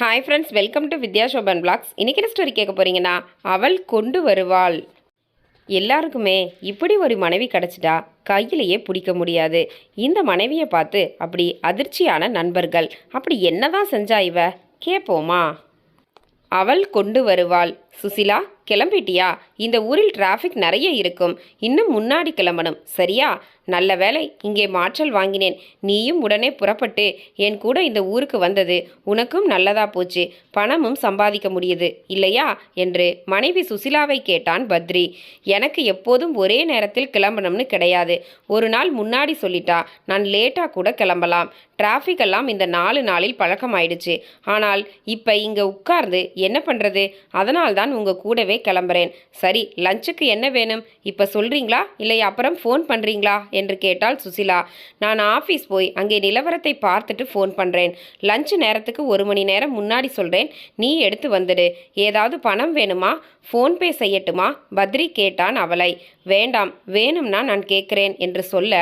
Hi friends welcome to Vidya Shoban blogs இன்றைக்கி என்ன story கேட்க போகிறீங்கன்னா அவள் கொண்டு வருவாள். எல்லாருக்குமே இப்படி ஒரு மனைவி கிடச்சிட்டா கையிலேயே பிடிக்க முடியாது. இந்த மனைவியை பார்த்து அப்படி அதிர்ச்சியான நண்பர்கள் அப்படி என்னதான் செஞ்சா இவ? கேட்போமா அவள் கொண்டு வருவாள். சுசிலா கிளம்பிட்டியா? இந்த ஊரில் டிராஃபிக் நிறைய இருக்கும். இன்னும் முன்னாடி கிளம்பணும். சரியா? நல்ல வேளை இங்கே மாற்றல் வாங்கினேன். நீயும் உடனே புறப்பட்டு என் கூட இந்த ஊருக்கு வந்தது. உனக்கும் நல்லதா போச்சு. பணமும் சம்பாதிக்க முடியுது. இல்லையா? என்று மனைவி சுசிலாவை கேட்டான் பத்ரி. எனக்கு எப்போதும் ஒரே நேரத்தில் கிளம்பணும்னு கிடையாது. ஒரு நாள் முன்னாடி சொல்லிட்டா நான் லேட்டாக கூட கிளம்பலாம். டிராஃபிக் எல்லாம் இந்த நாலு நாளில் பழக்கமாயிடுச்சு. ஆனால் இப்போ இங்கே உட்கார்ந்து என்ன பண்ணுறது அதனால் தான் உங்கள் கூடவே கிளம்புறேன். சரி லஞ்சுக்கு என்ன வேணும்? இப்போ சொல்கிறீங்களா இல்லை அப்புறம் ஃபோன் பண்ணுறீங்களா என்று கேட்டாள் சுசிலா. நான் ஆஃபீஸ் போய் அங்கே நிலவரத்தை பார்த்துட்டு ஃபோன் பண்ணுறேன் லஞ்சு நேரத்துக்கு ஒரு மணி நேரம் முன்னாடி சொல்கிறேன் நீ எடுத்து வந்துடு. ஏதாவது பணம் வேணுமா? ஃபோன்பே செய்யட்டுமா? பத்ரி கேட்டான் அவளை. வேண்டாம் வேணும்னா நான் கேட்குறேன் என்று சொல்ல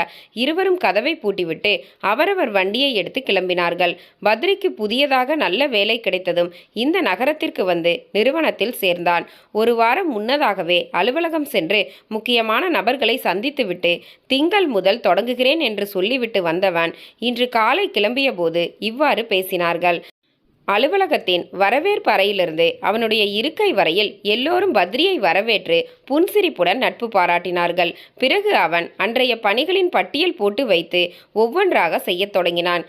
இருவரும் கதவை பூட்டிவிட்டு அவரவர் வண்டியை எடுத்து கிளம்பினார்கள். பத்ரிக்கு புதியதாக நல்ல வேலை கிடைத்ததும் இந்த நகரத்திற்கு வந்து நிறுவனத்தில் சேர்ந்தான். ஒரு வாரம் முன்னதாகவே அலுவலகம் சென்று முக்கியமான நபர்களை சந்தித்துவிட்டு திங்கள் முதல் தொடங்குகிறேன் என்று சொல்லிவிட்டு வந்தவன் இன்று காலை கிளம்பியபோது இவ்வாறு பேசினார்கள். அலுவலகத்தின் வரவேற்பு அறையிலிருந்து அவனுடைய இருக்கை வரையில் எல்லோரும் பத்ரியை வரவேற்று புன்சிரிப்புடன் நட்பு பாராட்டினார்கள். பிறகு அவன் அன்றைய பணிகளின் பட்டியல் போட்டு வைத்து ஒவ்வொன்றாக செய்யத் தொடங்கினான்.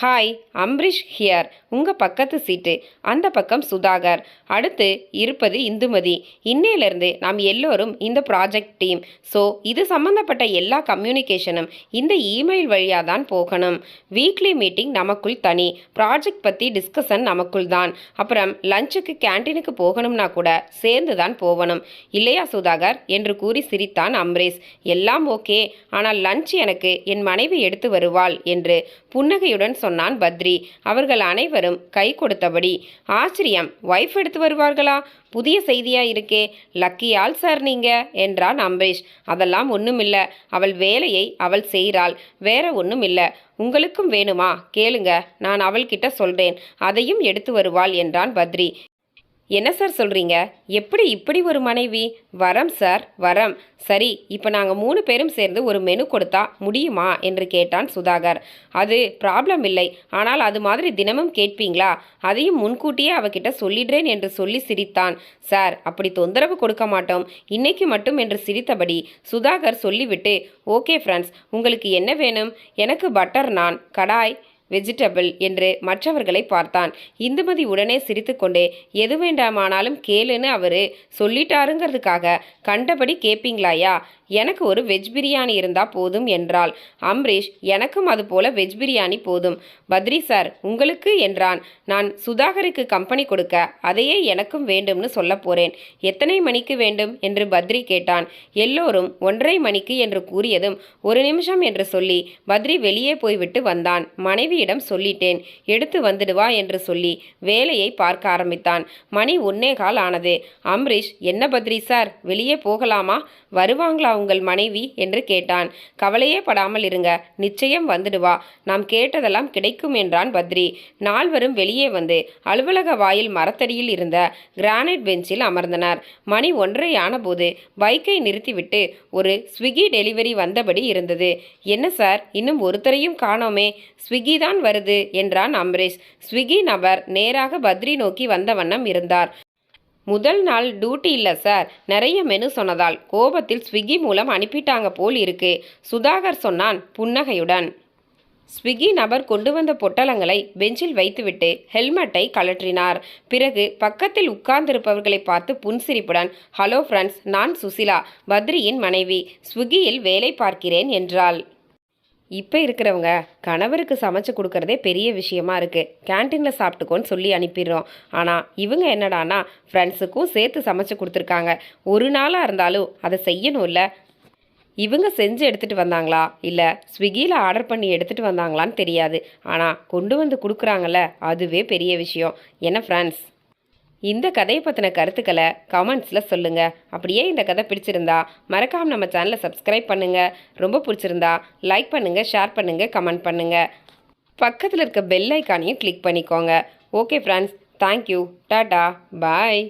ஹாய் அம்ரிஷ் ஹியர் உங்கள் பக்கத்து சீட்டு அந்த பக்கம் சுதாகர். அடுத்து இருப்பது இந்துமதி. இன்னையிலேருந்து நாம் எல்லோரும் இந்த ப்ராஜெக்ட் டீம் ஸோ இது சம்மந்தப்பட்ட எல்லா கம்யூனிகேஷனும் இந்த இமெயில் வழியாக தான் போகணும். வீக்லி மீட்டிங் நமக்குள் தனி. ப்ராஜெக்ட் பற்றி டிஸ்கஷன் நமக்குள் தான். அப்புறம் லஞ்சுக்கு கேன்டீனுக்கு போகணும்னா கூட சேர்ந்து தான் போகணும். இல்லையா சுதாகர்? என்று கூறி சிரித்தான் அம்ரேஷ். எல்லாம் ஓகே ஆனால் லஞ்ச் எனக்கு என் மனைவி எடுத்து வருவாள் என்று புன்னகையுடன் சொன்னான் பத்ரி. அவர்கள் அனைவரும் கை கொடுத்தபடி ஆச்சரியம் ஒய்ஃப் எடுத்து வருவார்களா? புதிய செய்தியா இருக்கே? லக்கி ஆள் சார் நீங்க என்றான் அம்பரீஷ். அதெல்லாம் ஒண்ணுமில்ல. அவள் வேலையை அவள் செய்கிறாள் வேற ஒண்ணும் இல்ல உங்களுக்கும் வேணுமா? கேளுங்க. நான் அவள்கிட்ட சொல்றேன். அதையும் எடுத்து வருவாள் என்றான் பத்ரி. என்ன சார் சொல்கிறீங்க எப்படி இப்படி ஒரு மனைவி? வரம் சார் வரம். சரி இப்போ நாங்கள் மூணு பேரும் சேர்ந்து ஒரு மெனு கொடுத்தா முடியுமா? என்று கேட்டான் சுதாகர். அது ப்ராப்ளம் இல்லை. ஆனால் அது மாதிரி தினமும் கேட்பீங்களா? அதையும் முன்கூட்டியே அவகிட்ட சொல்லிடுறேன் என்று சொல்லி சிரித்தான். சார் அப்படி தொந்தரவு கொடுக்க மாட்டோம். இன்னைக்கு மட்டும் என்று சிரித்தபடி சுதாகர் சொல்லிவிட்டு ஓகே ஃப்ரெண்ட்ஸ் உங்களுக்கு என்ன வேணும்? எனக்கு பட்டர் நான். கடாய் வெஜிடபிள் என்று மற்றவர்களை பார்த்தான். இந்துமதி உடனே சிரித்துக்கொண்டே எது வேண்டாமானாலும் கேளுன்னு அவரு சொல்லிட்டாருங்கிறதுக்காக கண்டபடி கேப்பீங்களாயா எனக்கு ஒரு வெஜ் பிரியாணி இருந்தா போதும் என்றாள். அம்ரீஷ் எனக்கும் அது போல வெஜ் பிரியாணி போதும். பத்ரி சார் உங்களுக்கு என்றான். நான் சுதாகருக்கு கம்பெனி கொடுக்க அதையே எனக்கும் வேண்டும்னு சொல்ல போறேன். எத்தனை மணிக்கு வேண்டும்? என்று பத்ரி கேட்டான். எல்லோரும் ஒன்றரை மணிக்கு என்று கூறியதும் ஒரு நிமிஷம் என்று சொல்லி பத்ரி வெளியே போய்விட்டு வந்தான். மனைவி மணியிடம் சொல்லிட்டேன். எடுத்து வந்துடுவா என்று சொல்லி வேலையை பார்க்க ஆரம்பித்தான். மணி ஒன்னே கால் ஆனது. அம்ரீஷ் என்ன பத்ரி சார் வெளியே போகலாமா? வருவாங்களா உங்கள் மனைவி? என்று கேட்டான். கவலையே படாமல் இருங்க. நிச்சயம் வந்துடுவா. நாம் கேட்டதெல்லாம் கிடைக்கும் என்றான் பத்ரி. நால்வரும் வெளியே வந்து அலுவலக வாயில் மரத்தடியில் இருந்த கிரானைட் பெஞ்சில் அமர்ந்தனர். மணி ஒன்றரை ஆனபோது பைக்கை நிறுத்திவிட்டு ஒரு ஸ்விக்கி டெலிவரி வந்தபடி இருந்தது. என்ன சார் இன்னும் ஒருத்தரையும் காணோமே. ஸ்விக்கி தான் வருது என்றான் அம்ரேஷ். ஸ்விக்கி நபர் நேராக பத்ரி நோக்கி வந்த வண்ணம் இருந்தார். முதல் நாள் டியூட்டி இல்லை சார். நிறைய மெனு சொன்னதால் கோபத்தில் ஸ்விக்கி மூலம் அனுப்பிட்டாங்க போல் இருக்கு சுதாகர் சொன்னான் புன்னகையுடன். ஸ்விக்கி நபர் கொண்டு வந்த பொட்டலங்களை பெஞ்சில் வைத்துவிட்டு ஹெல்மெட்டை கழற்றினார். பிறகு பக்கத்தில் உட்கார்ந்திருப்பவர்களை பார்த்து புன்சிரிப்புடன் ஹலோ ஃப்ரெண்ட்ஸ் நான் சுசிலா பத்ரியின் மனைவி. ஸ்விக்கியில் வேலை பார்க்கிறேன் என்றாள். இப்போ இருக்கிறவங்க கணவருக்கு சமைச்சு கொடுக்கறதே பெரிய விஷயமா இருக்குது கேன்டீனில் சாப்பிட்டுக்கோன்னு சொல்லி அனுப்பிடுறோம். ஆனால் இவங்க என்னடானா ஃப்ரெண்ட்ஸுக்கும் சேர்த்து சமைச்சு கொடுத்துருக்காங்க. ஒரு நாளாக இருந்தாலும் அதை செய்யணும்ல? இவங்க செஞ்சு எடுத்துகிட்டு வந்தாங்களா? இல்லை ஸ்விக்கியில் ஆர்டர் பண்ணி எடுத்துகிட்டு வந்தாங்களான்னு தெரியாது. ஆனால் கொண்டு வந்து கொடுக்குறாங்கல்ல? அதுவே பெரிய விஷயம். என்ன ஃப்ரெண்ட்ஸ் இந்த கதையை பற்றின கருத்துக்களை கமெண்ட்ஸில் சொல்லுங்கள் அப்படியே இந்த கதை பிடிச்சிருந்தா மறக்காமல் நம்ம சேனலை சப்ஸ்கிரைப் பண்ணுங்கள் ரொம்ப பிடிச்சிருந்தா லைக் பண்ணுங்கள் ஷேர் பண்ணுங்கள் கமெண்ட் பண்ணுங்கள் பக்கத்தில் இருக்க பெல் ஐக்கானையும் கிளிக் பண்ணிக்கோங்க. Okay friends thank you tata bye